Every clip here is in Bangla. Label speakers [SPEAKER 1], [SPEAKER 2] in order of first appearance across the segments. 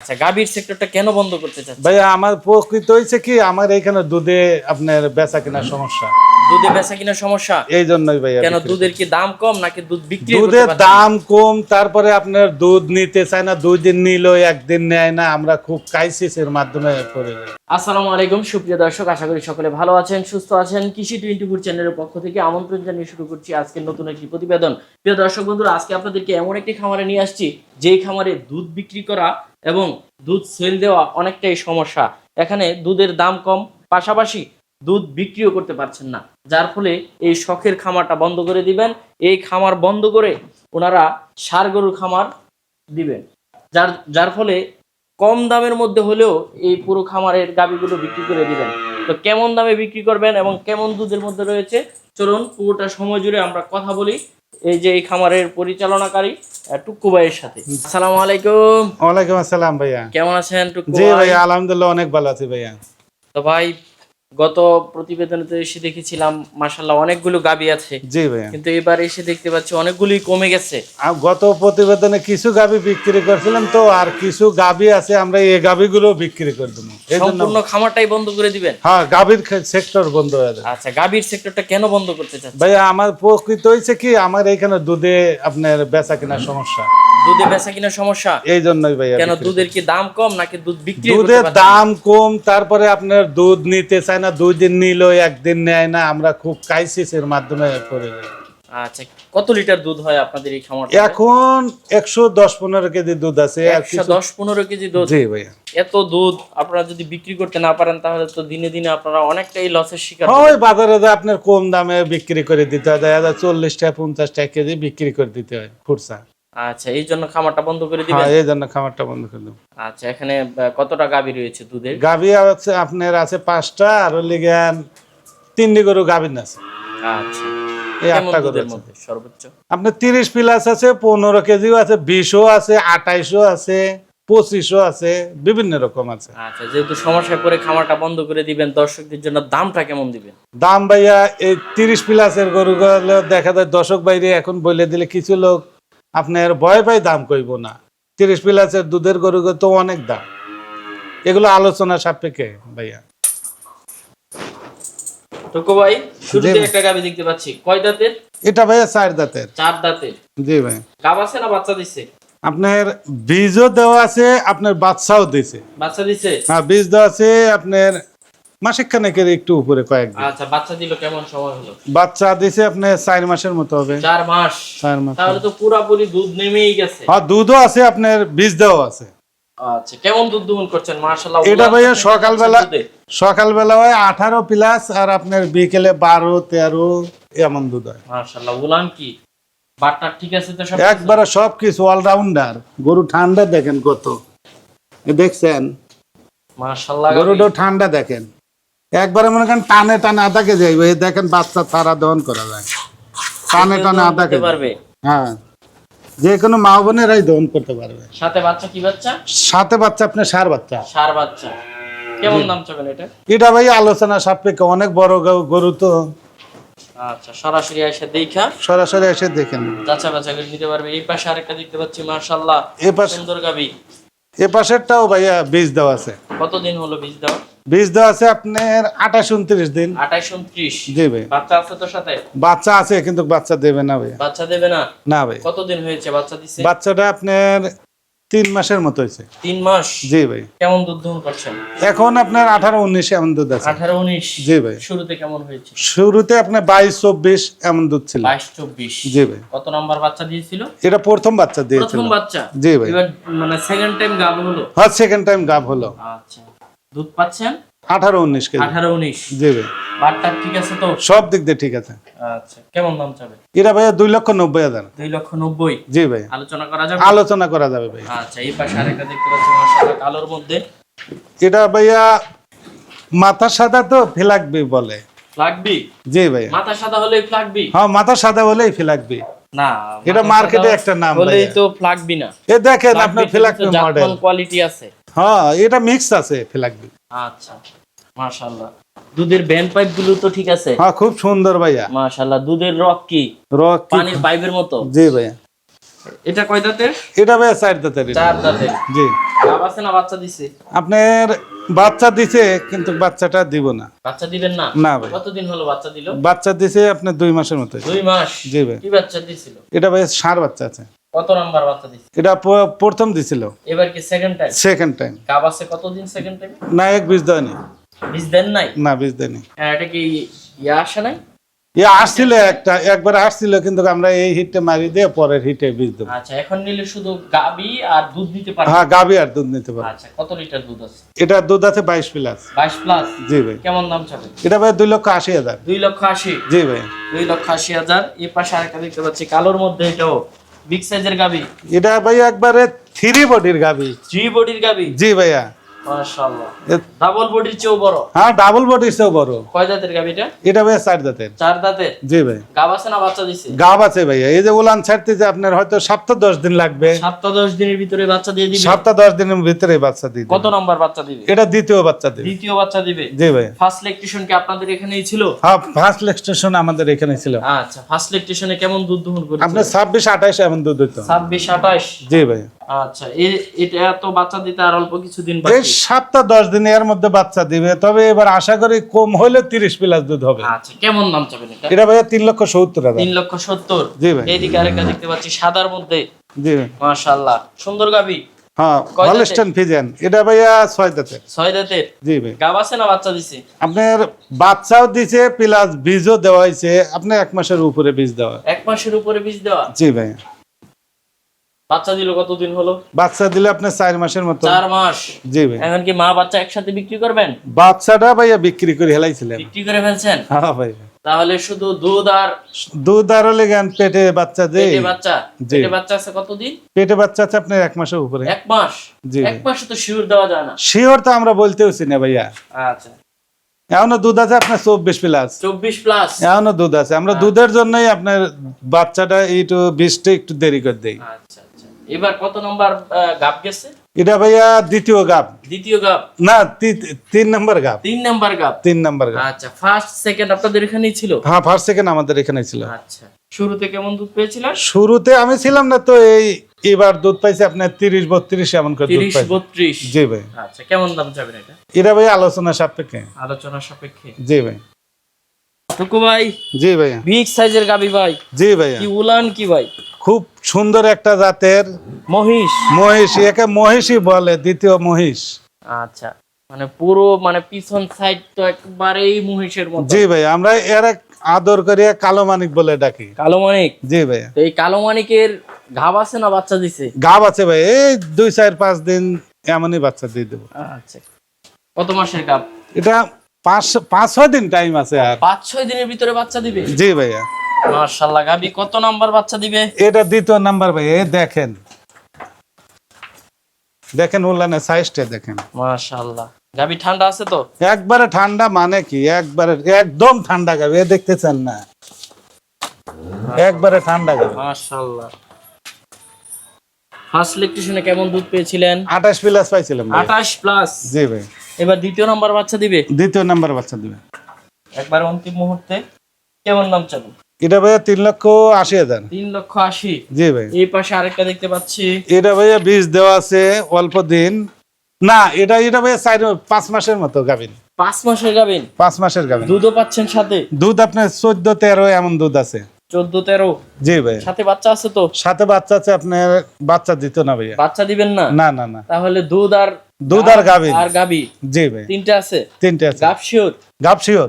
[SPEAKER 1] আচ্ছা গাভীর সেক্টরটা কেন বন্ধ করতে চাচ্ছেন?
[SPEAKER 2] ভাইয়া আমার প্রকৃত হয়েছে কি আমার এইখানে দুধে আপনার বেচা কেনার সমস্যা।
[SPEAKER 1] দুধে বেচা কিনা সমস্যা?
[SPEAKER 2] এই জন্যই ভাইয়া
[SPEAKER 1] কেন দুধের কি দাম কম নাকি দুধ বিক্রি
[SPEAKER 2] দুধের দাম কম তারপরে আপনার দুধ নিতে চায় না দুই দিন নিল একদিন নেয় না আমরা খুব ক্রাইসিসের মাধ্যমে পড়ে যাই।
[SPEAKER 1] আসসালামু আলাইকুম সুপ্রিয় দর্শক আশা করি সকলে ভালো আছেন সুস্থ আছেন। কৃষি টোয়েন্টি ফোর চ্যানেলের পক্ষ থেকে আমন্ত্রণ জানিয়ে শুরু করছি আজকের নতুন একটি প্রতিবেদন। প্রিয় দর্শক বন্ধুরা আজকে আপনাদেরকে এমন একটি খামারে নিয়ে আসছি যেই খামারে দুধ বিক্রি করা এবং দুধ সেল দেওয়া অনেকটাই সমস্যা। এখানে দুধের দাম কম, পাশাপাশি দুধ বিক্রিও করতে পারছেন না। যার ফলে এই শখের খামারটা বন্ধ করে দিবেন। এই খামার বন্ধ করে ওনারা সার গরুর খামার দিবেন। যার যার ফলে কম দামের মধ্যে হলেও এই পুরো খামারের গাবিগুলো বিক্রি করে দিবেন। তো কেমন দামে বিক্রি করবেন এবং কেমন দুধের মধ্যে রয়েছে, চলুন পুরোটা সময় জুড়ে আমরা কথা বলি। এই যে এই খামারের পরিচালনাকারী টুকু ভাইয়ের সাথে। আসসালামু আলাইকুম।
[SPEAKER 2] ওয়ালাইকুম আসসালাম ভাইয়া।
[SPEAKER 1] কেমন আছেন টুক্কু
[SPEAKER 2] জি
[SPEAKER 1] ভাই?
[SPEAKER 2] ভাইয়া আলহামদুলিল্লাহ অনেক ভালো আছি ভাইয়া।
[SPEAKER 1] তো ভাই গত প্রতিবেদনে এসে দেখেছিলাম মাশাল্লাহ অনেকগুলো গাবি আছে।
[SPEAKER 2] জি ভাইয়া।
[SPEAKER 1] কিন্তু এবার এসে দেখতে পাচ্ছি অনেকগুলোই কমে গেছে।
[SPEAKER 2] গত প্রতিবেদনে কিছু গাবি বিক্রি করছিলাম তো আর কিছু গাবি আছে আমরা এই গাবিগুলো বিক্রি করে দেবো।
[SPEAKER 1] সম্পূর্ণ খামারটাই বন্ধ করে দিবেন?
[SPEAKER 2] হ্যাঁ গাবির সেক্টর বন্ধ হয়ে যাবে।
[SPEAKER 1] আচ্ছা গাবির সেক্টরটা কেন বন্ধ করতে চাচ্ছেন?
[SPEAKER 2] ভাইয়া আমার প্রকৃত হয়েছে কি আমার এইখানে দুধে আপনার বেচা কেনার সমস্যা।
[SPEAKER 1] দুধে বেচা কিনা সমস্যা?
[SPEAKER 2] এই জন্যই ভাইয়া
[SPEAKER 1] কেন দুধের কি দাম কম নাকি দুধ বিক্রি
[SPEAKER 2] দুধের দাম? কম তারপরে আপনার দুধ নিতে চায় না দুই দিন নিল একদিন নেয় না আমরা খুব ক্রাইসিসের মাধ্যমে পড়ে যাই।
[SPEAKER 1] আচ্ছা কত লিটার দুধ হয় আপনাদের এই খামার
[SPEAKER 2] এখন একশো দশ পনেরো কেজি দুধ আছে
[SPEAKER 1] একশো দশ পনেরো কেজি দুধ?
[SPEAKER 2] জি ভাইয়া।
[SPEAKER 1] এত দুধ আপনারা যদি বিক্রি করতে না পারেন তাহলে তো দিনে দিনে আপনারা অনেকটাই লসের শিকার
[SPEAKER 2] ওই বাজারে আপনার কম দামে বিক্রি করে দিতে হয় দেখা যায় চল্লিশ টাকা পঞ্চাশ টাকা কেজি বিক্রি করে দিতে হয় খুচরা
[SPEAKER 1] আচ্ছা এই জন্য খামারটা বন্ধ করে দিবেন?
[SPEAKER 2] হ্যাঁ এই জন্য খামারটা বন্ধ করে দেবো।
[SPEAKER 1] আচ্ছা এখানে কতটা গাভী রয়েছে দুধের?
[SPEAKER 2] গাভি আছে আপনার আছে পাঁচটা আর লিগান তিনটি গরু গাভিন আছে।
[SPEAKER 1] আচ্ছা
[SPEAKER 2] এই আটটা গরু আছে।
[SPEAKER 1] মধ্যে সর্বোচ্চ?
[SPEAKER 2] আপনার তিরিশ প্লাস আছে পনেরো কেজিও আছে বিশও আছে আঠাইশও আছে পঁচিশও আছে বিভিন্ন রকম আছে।
[SPEAKER 1] আচ্ছা যেহেতু সমস্যায় পড়ে খামারটা বন্ধ করে দিবেন দর্শকদের জন্য দামটা কেমন দিবেন?
[SPEAKER 2] দাম ভাইয়া এই তিরিশ প্লাসের গরুগুলো দেখা যায় দশক বাইরে এখন বলে দিলে কিছু লোক আপনার ভয় পাই দাম কইব না। তিরিশ প্লাসের দুধের গরুগুলো তো অনেক দাম। এগুলো আলোচনা সাপেক্ষে ভাইয়া।
[SPEAKER 1] টুকু ভাই শুরুতে একটা গাভী দেখতে পাচ্ছি। কয় দাঁতের?
[SPEAKER 2] এটা ভাইয়া চার দাঁতের।
[SPEAKER 1] চার দাঁতের।
[SPEAKER 2] জি ভাই।
[SPEAKER 1] গাব আছে না বাচ্চা দিছে?
[SPEAKER 2] আপনার বীজও দেওয়া আছে আপনার বাচ্চাও দিছে।
[SPEAKER 1] বাচ্চা দিছে?
[SPEAKER 2] হ্যাঁ বীজ দেওয়া আছে আপনার মাসিক খানেকের একটু উপরে কয়েকদিন
[SPEAKER 1] আচ্ছা বাচ্চা দিল কেমন সময় হলো?
[SPEAKER 2] বাচ্চা দিছে আপনার চার মাসের মতো হবে।
[SPEAKER 1] চার মাস?
[SPEAKER 2] চার মাস।
[SPEAKER 1] তাহলে তো পুরাপুরি দুধ নেমেই গেছে।
[SPEAKER 2] হ্যাঁ দুধও আছে আপনার বীজ দেওয়া আছে।
[SPEAKER 1] আচ্ছা কেমন দুধ দোহন করছেন? মাশাআল্লাহ
[SPEAKER 2] এটা ভাইয়া সকালবেলা সকালবেলা হয় আঠারো প্লাস আর আপনার বিকেলে বারো তেরো এমন দুধ হয়।
[SPEAKER 1] মাশাআল্লাহ উলান কি? ঠিক আছে তো সব?
[SPEAKER 2] একবারে সব কিছু অলরাউন্ডার গরু ঠান্ডা দেখেন কত। দেখছেন?
[SPEAKER 1] মাশাআল্লাহ
[SPEAKER 2] গরুটাও ঠান্ডা দেখেন। একবারে মনে করেন টানে টানে আধা কেজি যাইবে এই দেখেন বাচ্চা তারা দহন করা যায়। টানে টানে আধা কেজি।
[SPEAKER 1] পারবে।
[SPEAKER 2] হ্যাঁ। যে কোনো মা বোনেরাই দহন করতে পারবে।
[SPEAKER 1] সাথে বাচ্চা কি বাচ্চা?
[SPEAKER 2] সাথে বাচ্চা আপনার সার বাচ্চা।
[SPEAKER 1] সার বাচ্চা। কেমন দাম চাবেন এটা?
[SPEAKER 2] এটা ভাই আলোচনা সাপেক্ষে অনেক বড় গরু- তো।
[SPEAKER 1] আচ্ছা সরাসরি এসে দেখা।
[SPEAKER 2] সরাসরি এসে দেখেন
[SPEAKER 1] যাচা বাচা করে নিতে পারবে। এই পাশে আরেকটা দেখতে পাচ্ছি মাশাআল্লাহ।
[SPEAKER 2] এ পাশে
[SPEAKER 1] সুন্দর গাবি।
[SPEAKER 2] এ পাশেরটাও ভাইয়া বীজ দেওয়া আছে।
[SPEAKER 1] কতদিন হলো বীজ দেওয়া?
[SPEAKER 2] বীজ দেওয়া আছে আপনার আঠাশ উনত্রিশ দিন।
[SPEAKER 1] আঠাইশ উনত্রিশ।
[SPEAKER 2] জি ভাই।
[SPEAKER 1] বাচ্চা আছে তোর সাথে?
[SPEAKER 2] বাচ্চা আছে কিন্তু বাচ্চা দেবে না ভাইয়া
[SPEAKER 1] বাচ্চা দেবে না?
[SPEAKER 2] না ভাই।
[SPEAKER 1] কতদিন হয়েছে বাচ্চা দিছে?
[SPEAKER 2] বাচ্চাটা আপনার তিন মাসের মতো হয়েছে।
[SPEAKER 1] তিন মাস?
[SPEAKER 2] জি ভাই।
[SPEAKER 1] কেমন দুধ দহন করছেন?
[SPEAKER 2] এখন আপনার আঠারো উনিশ এমন দুধ আছে।
[SPEAKER 1] আঠারো উনিশ?
[SPEAKER 2] জি ভাই।
[SPEAKER 1] শুরুতে কেমন হয়েছে?
[SPEAKER 2] শুরুতে আপনার বাইশ চব্বিশ এমন দুধ ছিল।
[SPEAKER 1] বাইশ চব্বিশ।
[SPEAKER 2] জি ভাই।
[SPEAKER 1] কত নাম্বার বাচ্চা দিয়েছিল?
[SPEAKER 2] এটা প্রথম বাচ্চা দিয়েছিল।
[SPEAKER 1] প্রথম বাচ্চা?
[SPEAKER 2] জি ভাই।
[SPEAKER 1] এবার মানে সেকেন্ড টাইম গাব হলো?
[SPEAKER 2] হ্যাঁ সেকেন্ড টাইম গাব হলো।
[SPEAKER 1] আচ্ছা। দুধ পাচ্ছেন?
[SPEAKER 2] আঠারো উনিশ কেজি।
[SPEAKER 1] আঠারো উনিশ।
[SPEAKER 2] জি ভাই।
[SPEAKER 1] বাটটা ঠিক আছে তো?
[SPEAKER 2] সব দিক দিয়ে ঠিক আছে।
[SPEAKER 1] আচ্ছা কেমন দাম চাবে?
[SPEAKER 2] এটা ভাইয়া দুই লক্ষ নব্বই হাজার।
[SPEAKER 1] দুই লক্ষ নব্বই?
[SPEAKER 2] জি ভাই।
[SPEAKER 1] আলোচনা করা যাবে?
[SPEAKER 2] আলোচনা করা যাবে ভাই।
[SPEAKER 1] আচ্ছা এই পাশে আরেকটা দেখতে পাচ্ছি মাশাআল্লাহ কালোর মধ্যে।
[SPEAKER 2] এটা ভাইয়া মাথা সাদা তো ফিলাকবি বলে।
[SPEAKER 1] ফ্লাগবি
[SPEAKER 2] জি ভাই
[SPEAKER 1] মাথা সাদা হলেই ফ্লাগবি
[SPEAKER 2] হ্যাঁ মাথা সাদা ফিলাকবি
[SPEAKER 1] না
[SPEAKER 2] এটা মার্কেটে একটা নাম
[SPEAKER 1] হলেই তো ফ্লাগবি না।
[SPEAKER 2] এ দেখেন আপনার ফিলাকবি মডেল
[SPEAKER 1] কোয়ালিটি আছে।
[SPEAKER 2] হ্যাঁ এটা মিক্স আছে
[SPEAKER 1] আচ্ছা মাশাআল্লাহ। দুধের ব্যান্ড পাইপগুলো তো ঠিক আছে।
[SPEAKER 2] হ্যাঁ খুব সুন্দর ভাইয়া।
[SPEAKER 1] মাশাআল্লাহ দুধের রক কি?
[SPEAKER 2] রক
[SPEAKER 1] পানির পাইপের মতো?
[SPEAKER 2] জি ভাইয়া।
[SPEAKER 1] এটা কয় দাঁতের?
[SPEAKER 2] এটা ভাইয়া চার দাঁতের
[SPEAKER 1] চার দাঁতের।
[SPEAKER 2] জি।
[SPEAKER 1] আছে না বাচ্চা দিছে?
[SPEAKER 2] আপনার বাচ্চা দিছে কিন্তু বাচ্চাটা দিব না।
[SPEAKER 1] বাচ্চা দিবেন না?
[SPEAKER 2] না ভাই
[SPEAKER 1] কতদিন হলো বাচ্চা দিল?
[SPEAKER 2] বাচ্চা দিছে আপনার দুই মাসের মতো।
[SPEAKER 1] দুই মাস?
[SPEAKER 2] জি ভাই
[SPEAKER 1] কি বাচ্চা দিছিল?
[SPEAKER 2] এটা ভাই ষাঁড় বাচ্চা আছে।
[SPEAKER 1] কত নাম্বার বাচ্চা দিছে?
[SPEAKER 2] এটা প্রথম দিছিল।
[SPEAKER 1] এবার কি সেকেন্ড টাইম
[SPEAKER 2] সেকেন্ড টাইম
[SPEAKER 1] গাব আছে কতদিন সেকেন্ড টাইম
[SPEAKER 2] না এক বীজ দেয়নি।
[SPEAKER 1] বীজ দেন নাই?
[SPEAKER 2] না বীজ দেয়নি।
[SPEAKER 1] হ্যাঁ, এটা কি ইয়া আসে নাই?
[SPEAKER 2] এ আসছিল একটা একবার আসছিল কিন্তু আমরা এই হিটে মারি দিয়ে পরের হিটে বীজ দেবো।
[SPEAKER 1] আচ্ছা এখন নিলে শুধু গাবি আর দুধ দিতে পারবে?
[SPEAKER 2] হ্যাঁ গাবি আর দুধ নিতে পারব।
[SPEAKER 1] আচ্ছা কত লিটার দুধ আছে?
[SPEAKER 2] এটা দুধ আছে বাইশ প্লাস।
[SPEAKER 1] বাইশ প্লাস?
[SPEAKER 2] জি ভাই।
[SPEAKER 1] কেমন দাম চাবে?
[SPEAKER 2] এটা ভাই দুই লক্ষ আশি হাজার।
[SPEAKER 1] দুই লক্ষ আশি?
[SPEAKER 2] জি ভাই।
[SPEAKER 1] দুই লক্ষ আশি হাজার। এ পাশে আরেকটা দেখতে পাচ্ছি কালোর মধ্যে এটাও। বিগ সাইজের গাবি
[SPEAKER 2] এটা ভাই একবারে থ্রি বডির গাবি
[SPEAKER 1] থ্রি বডির গাবি
[SPEAKER 2] জি ভাইয়া।
[SPEAKER 1] মাশাআল্লাহ। ডাবল বডির চেয়েও বড়।
[SPEAKER 2] হ্যাঁ ডাবল বডির চেয়েও বড়।
[SPEAKER 1] কয় দাঁতের গাবিটা
[SPEAKER 2] এটা? ভাই চার দাঁতের
[SPEAKER 1] চার দাঁতের
[SPEAKER 2] জি ভাই।
[SPEAKER 1] গাব আছে না বাচ্চা দিছে?
[SPEAKER 2] গাব আছে ভাইয়া এই যে উলান ছাড়তে যে আপনার হয়তো সপ্তাহ দশ দিন লাগবে।
[SPEAKER 1] সাতটা দশ দিনের ভিতরে বাচ্চা দিয়ে দিবে?
[SPEAKER 2] সপ্তাহ দশ দিনের ভিতরে বাচ্চা দিয়ে
[SPEAKER 1] কত। নাম্বার বাচ্চা দিবে?
[SPEAKER 2] এটা দ্বিতীয় বাচ্চা দিবে।
[SPEAKER 1] দ্বিতীয় বাচ্চা দিবে?
[SPEAKER 2] জি ভাই।
[SPEAKER 1] ফার্স্ট লেকটেশন কি আপনাদের এখানেই ছিল?
[SPEAKER 2] হ্যাঁ ফার্স্ট লেকস্টেশন আমাদের এখানে ছিল।
[SPEAKER 1] আচ্ছা ফার্স্ট লেকটেশনে কেমন দুধ দহন
[SPEAKER 2] আপনার
[SPEAKER 1] করেছে
[SPEAKER 2] ছাব্বিশ আঠাশ এমন দুধ হইতো।
[SPEAKER 1] ছাব্বিশ আঠাশ?
[SPEAKER 2] জি ভাই।
[SPEAKER 1] আচ্ছা এটা তো বাচ্চা দিতে আর অল্প কিছুদিন
[SPEAKER 2] এই সপ্তাহ দশ দিন এর মধ্যে বাচ্চা দিবে তবে এবার আশা করি কম হলে তিরিশ প্লাস দুধ হবে।
[SPEAKER 1] আচ্ছা কেমন দাম চাবেন এটা?
[SPEAKER 2] এটা ভাইয়া তিন লক্ষ সত্তর হাজার।
[SPEAKER 1] তিন লক্ষ সত্তর?
[SPEAKER 2] জি ভাই।
[SPEAKER 1] এইদিকে আরেকটা দেখতে পাচ্ছি সাদার মধ্যে।
[SPEAKER 2] জি ভাই।
[SPEAKER 1] মাশাআল্লাহ। সুন্দর গাবি?
[SPEAKER 2] হ্যাঁ
[SPEAKER 1] কয়
[SPEAKER 2] ফিজেন এটা ভাইয়া ছয় দাঁতের।
[SPEAKER 1] ছয় দাঁতের?
[SPEAKER 2] জি ভাই।
[SPEAKER 1] গাব আছে না বাচ্চা দিছে?
[SPEAKER 2] আপনার বাচ্চাও দিছে প্লাস বীজও দেওয়া হয়েছে। আপনার এক মাসের উপরে বীজ দেওয়া।
[SPEAKER 1] এক মাসের উপরে বীজ দেওয়া?
[SPEAKER 2] জি ভাই
[SPEAKER 1] বাচ্চা দিল কতদিন হলো?
[SPEAKER 2] বাচ্চা দিলে আপনার চার মাসের মতো।
[SPEAKER 1] চার মাস?
[SPEAKER 2] জি ভাই।
[SPEAKER 1] এখন কি মা বাচ্চা একসাথে বিক্রি করবেন?
[SPEAKER 2] বাচ্চাটা ভাইয়া বিক্রি করে হেলাইছিলেন।
[SPEAKER 1] বিক্রি করে ফেলছেন?
[SPEAKER 2] হ্যাঁ ভাই।
[SPEAKER 1] তাহলে শুধু দুধ আর
[SPEAKER 2] দুধ আরও লেগেন পেটে বাচ্চা যে
[SPEAKER 1] পেটে বাচ্চা? পেটে বাচ্চা আছে কতদিন?
[SPEAKER 2] পেটে বাচ্চা আছে আপনার এক মাসের উপরে।
[SPEAKER 1] এক মাস?
[SPEAKER 2] জি
[SPEAKER 1] এক মাসে তো শিওর দেওয়া যায় না।
[SPEAKER 2] শিওর তো আমরা বলতেওছি না ভাইয়া।
[SPEAKER 1] আচ্ছা।
[SPEAKER 2] এখনও দুধ আছে আপনার চব্বিশ প্লাস।
[SPEAKER 1] চব্বিশ প্লাস?
[SPEAKER 2] এখনও দুধ আছে। আমরা দুধের জন্যই আপনার বাচ্চাটা একটু বীজটা একটু দেরি করে দেই।
[SPEAKER 1] আচ্ছা আচ্ছা। এবার কত নম্বর গাপ গেছে?
[SPEAKER 2] এটা ভাইয়া দ্বিতীয় গাপ
[SPEAKER 1] দ্বিতীয় গাপ
[SPEAKER 2] না তিন নম্বর গাপ
[SPEAKER 1] তিন নাম্বার গাপ
[SPEAKER 2] তিন নম্বর গাপ
[SPEAKER 1] আচ্ছা ফার্স্ট সেকেন্ড আপনাদের এখানেই ছিল?
[SPEAKER 2] হ্যাঁ ফার্স্ট সেকেন্ড আমাদের এখানে ছিল।
[SPEAKER 1] আচ্ছা শুরুতে কেমন দুধ পেয়েছিলেন?
[SPEAKER 2] শুরুতে আমি ছিলাম না তো এই এবার দুধ পাইছি আপনার তিরিশ বত্রিশ এমন করে
[SPEAKER 1] তিরিশ বত্রিশ?
[SPEAKER 2] জি ভাই।
[SPEAKER 1] আচ্ছা কেমন দাম চাবেন এটা?
[SPEAKER 2] এটা ভাই আলোচনা সাপেক্ষে।
[SPEAKER 1] আলোচনা সাপেক্ষে?
[SPEAKER 2] জি ভাই।
[SPEAKER 1] টুকু ভাই
[SPEAKER 2] জি ভাইয়া।
[SPEAKER 1] বিগ সাইজের গাবি ভাই।
[SPEAKER 2] জি ভাইয়া।
[SPEAKER 1] কি উলান কি ভাই?
[SPEAKER 2] খুব সুন্দর একটা জাতের
[SPEAKER 1] মহিষ।
[SPEAKER 2] মহিষ একে মহিষই বলে দ্বিতীয় মহিষ।
[SPEAKER 1] আচ্ছা মানে পুরো মানে পিছন সাইড তো একবারেই মহিষের মতো।
[SPEAKER 2] জি ভাই আমরা এর আদর করিয়া কালো মানিক বলে ডাকি।
[SPEAKER 1] কালো মানিক?
[SPEAKER 2] জি ভাইয়া
[SPEAKER 1] তো এই কালো মানিকের ঘাব আছে না বাচ্চা দিছে?
[SPEAKER 2] গাব আছে ভাই এই দুই চার পাঁচ দিন এমনই বাচ্চা দিয়ে দেবো।
[SPEAKER 1] আচ্ছা। কত মাসের গাব
[SPEAKER 2] এটা পাঁচ পাঁচ ছয় দিন টাইম আছে আর।
[SPEAKER 1] পাঁচ ছয় দিনের ভিতরে বাচ্চা দিবে?
[SPEAKER 2] জি ভাইয়া।
[SPEAKER 1] মার্শাল্লাহ গাবি কত নাম্বার বাচ্চা দিবে?
[SPEAKER 2] এটা দ্বিতীয় নাম্বার ভাই দেখেন। দেখেন উল্লানের সাইজটা দেখেন।
[SPEAKER 1] মার্শাল্লাহ গাবি ঠান্ডা আছে তো?
[SPEAKER 2] একবারে ঠান্ডা মানে কি? একবারে একদম ঠান্ডা গাবে এ দেখতেছেন না। একবারে ঠান্ডা গাবে।
[SPEAKER 1] মার্শাল্লাহ ফার্স্ট ইলেকট্রিশিয়ানে কেমন দুধ পেয়েছিলেন?
[SPEAKER 2] আঠাশ প্লাস পাইছিলাম ভাই।
[SPEAKER 1] আঠাশ প্লাস
[SPEAKER 2] জি ভাই।
[SPEAKER 1] এবার দ্বিতীয় নাম্বার বাচ্চা দিবে?
[SPEAKER 2] দ্বিতীয় নাম্বার বাচ্চা দিবে।
[SPEAKER 1] একবার অন্তিম মুহূর্তে কেমন দাম চালু
[SPEAKER 2] এটা ভাইয়া তিন লক্ষ আশি হাজার।
[SPEAKER 1] তিন লক্ষ আশি।
[SPEAKER 2] জি ভাই।
[SPEAKER 1] এই পাশে আরেকটা দেখতে পাচ্ছি।
[SPEAKER 2] এটা ভাইয়া বীজ দেওয়া আছে অল্প দিন। না এটা এটা ভাইয়া চার পাঁচ মাসের মতো গাভিন।
[SPEAKER 1] পাঁচ মাসের গাবেন
[SPEAKER 2] পাঁচ মাসের গাভিন।
[SPEAKER 1] দুধও পাচ্ছেন সাথে?
[SPEAKER 2] দুধ আপনার চোদ্দ তেরো এমন দুধ আছে।
[SPEAKER 1] চোদ্দ তেরো?
[SPEAKER 2] জি ভাই
[SPEAKER 1] সাথে বাচ্চা আছে তো?
[SPEAKER 2] সাথে বাচ্চা আছে আপনার বাচ্চা দিত না ভাইয়া।
[SPEAKER 1] বাচ্চা দিবেন না?
[SPEAKER 2] না না না।
[SPEAKER 1] তাহলে দুধ আর
[SPEAKER 2] দুধ আর গাভিন।
[SPEAKER 1] আর গাবি
[SPEAKER 2] জি ভাই
[SPEAKER 1] তিনটা আছে?
[SPEAKER 2] তিনটে আছে।
[SPEAKER 1] Gap sure?
[SPEAKER 2] Gap sure.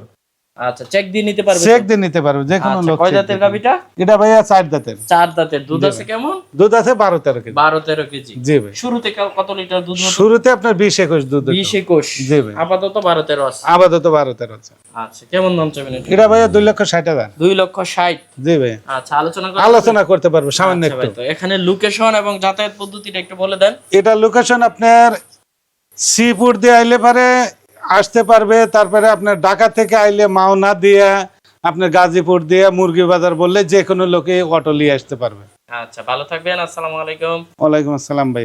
[SPEAKER 1] আচ্ছা চেক দিয়ে নিতে পারবে
[SPEAKER 2] চেক দিয়ে নিতে পারবে যে কোনো
[SPEAKER 1] আচ্ছা,
[SPEAKER 2] লোক
[SPEAKER 1] কয় দাঁতের গাবিটা
[SPEAKER 2] এটা ভাইয়া চার দাঁতের।
[SPEAKER 1] চার দাঁতের দুধ আছে কেমন?
[SPEAKER 2] দুধ আছে বারো তেরো কেজি।
[SPEAKER 1] বারো তেরো কেজি।
[SPEAKER 2] জি ভাই।
[SPEAKER 1] শুরুতে কত লিটার দুধ হতো?
[SPEAKER 2] শুরুতে আপনার বিশ একুশ দুধ হতো।
[SPEAKER 1] বিশ একুশ।
[SPEAKER 2] জি ভাই।
[SPEAKER 1] আপাতত বারো তেরো আছে।
[SPEAKER 2] আপাতত বারো তেরো আছে।
[SPEAKER 1] আচ্ছা কেমন দাম চাবেন এটা?
[SPEAKER 2] ভাইয়া দুই লক্ষ ষাট হাজার।
[SPEAKER 1] দুই লক্ষ ষাট।
[SPEAKER 2] জি ভাই।
[SPEAKER 1] আচ্ছা আলোচনা করে
[SPEAKER 2] আলোচনা করতে পারব সামান্য
[SPEAKER 1] আচ্ছা
[SPEAKER 2] একটু।
[SPEAKER 1] এখানে লোকেশন এবং যাতায়াত পদ্ধতিটা একটু বলে দেন।
[SPEAKER 2] এটা লোকেশন আপনার শ্রীপুর দিয়ে আইলে পারে আসতে পারবে তারপরে আপনার ঢাকা থেকে আইলে মাওনা দিয়ে আপনার গাজীপুর দিয়ে মুরগি বাজার বললে যে কোনো লোকে অটো নিয়ে আসতে পারবে।
[SPEAKER 1] আচ্ছা ভালো থাকবেন আসসালামু আলাইকুম।
[SPEAKER 2] ওয়ালাইকুম আসসালাম ভাই।